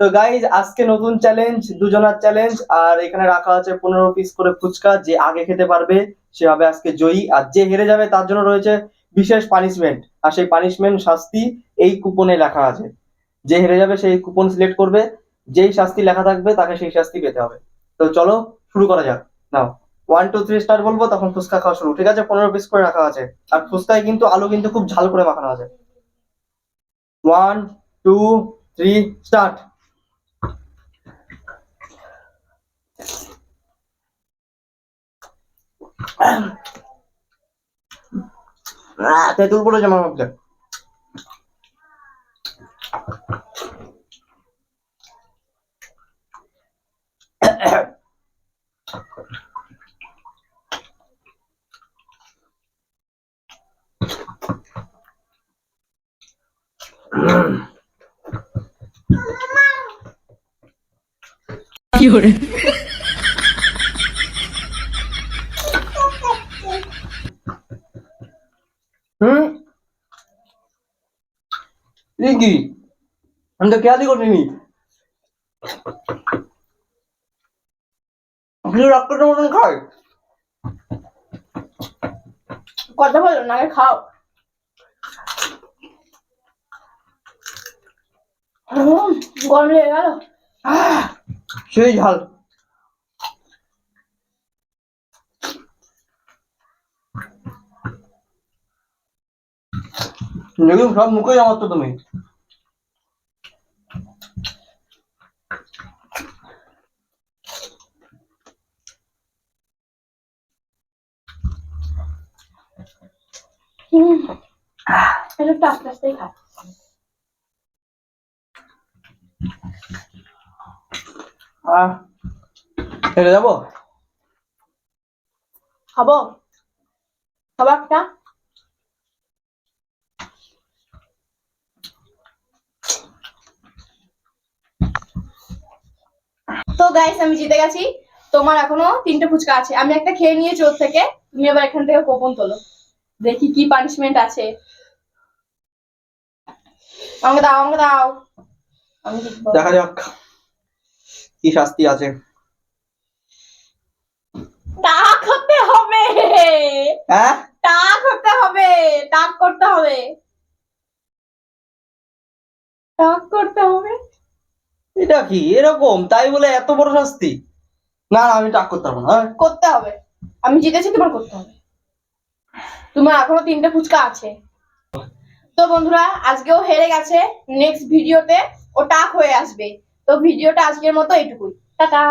তো গাইজ আজকে নতুন চ্যালেঞ্জ দুজনার চ্যালেঞ্জ আর এখানে রাখা আছে পনেরো পিস করে ফুচকা, যে আগে খেতে পারবে, সে হবে আজকে জয়ী। আর যে হেরে যাবে, তার জন্য রয়েছে বিশেষ পানিশমেন্ট আর সেই পানিশমেন্ট শাস্তি এই কুপনে লেখা আছে। যে হেরে যাবে, সেই কুপন সিলেক্ট করবে। যেই শাস্তি লেখা থাকবে, তাকে সেই শাস্তি পেতে হবে। তো চলো, শুরু করা যাক। Now one two three star বলব, তখন ফুচকা খাওয়া শুরু। ঠিক আছে, পনেরো পিস করে রাখা আছে। আর ফুচকায় কিন্তু আলু কিন্তু খুব ঝাল করে মাখানো আছে। One two three start 으아, 대들 부러지만 없대. 이거를 কি আমি তো খেয়ালই করিনি আপনি ডাক্তারের মতন খায় কথা বলো না আগে খাও উম, গরম লেগে গেল সেই ঝাল দেখুন সব মুখে তো তুমি। একটু আস্তে আস্তেই খা আহ যাব খাব। খাব গাইস আমি জিতে গেছি। তোমার এখনও তিনটে ফুচকা আছে। আমি একটা খেয়ে নিয়েছি ওর থেকে। তুমি এবার এখান থেকে কোপন তোলো। দেখি কি পানিশমেন্ট আছে। আমাকে দাও আমাকে দাও। আমি দেখা যাক কি শাস্তি আছে। টাক হতে হবে। হ্যাঁ? টাক হতে হবে। টাক করতে হবে। টাক করতে হবে। এটা কি? এরকম? তাই বলে এত বড় শাস্তি? না না, আমি টাক করতে পারব না হ্যাঁ? করতে হবে। আমি জিতেছি, তোমার করতে হবে। তোমার এখনও তিনটে ফুচকা আছে। তো বন্ধুরা, আজকেও হেরে গেছে। নেক্সট ভিডিওতে ও টাক হয়ে আসবে। তো ভিডিওটা আজকের মতো এটুকুই টাটা!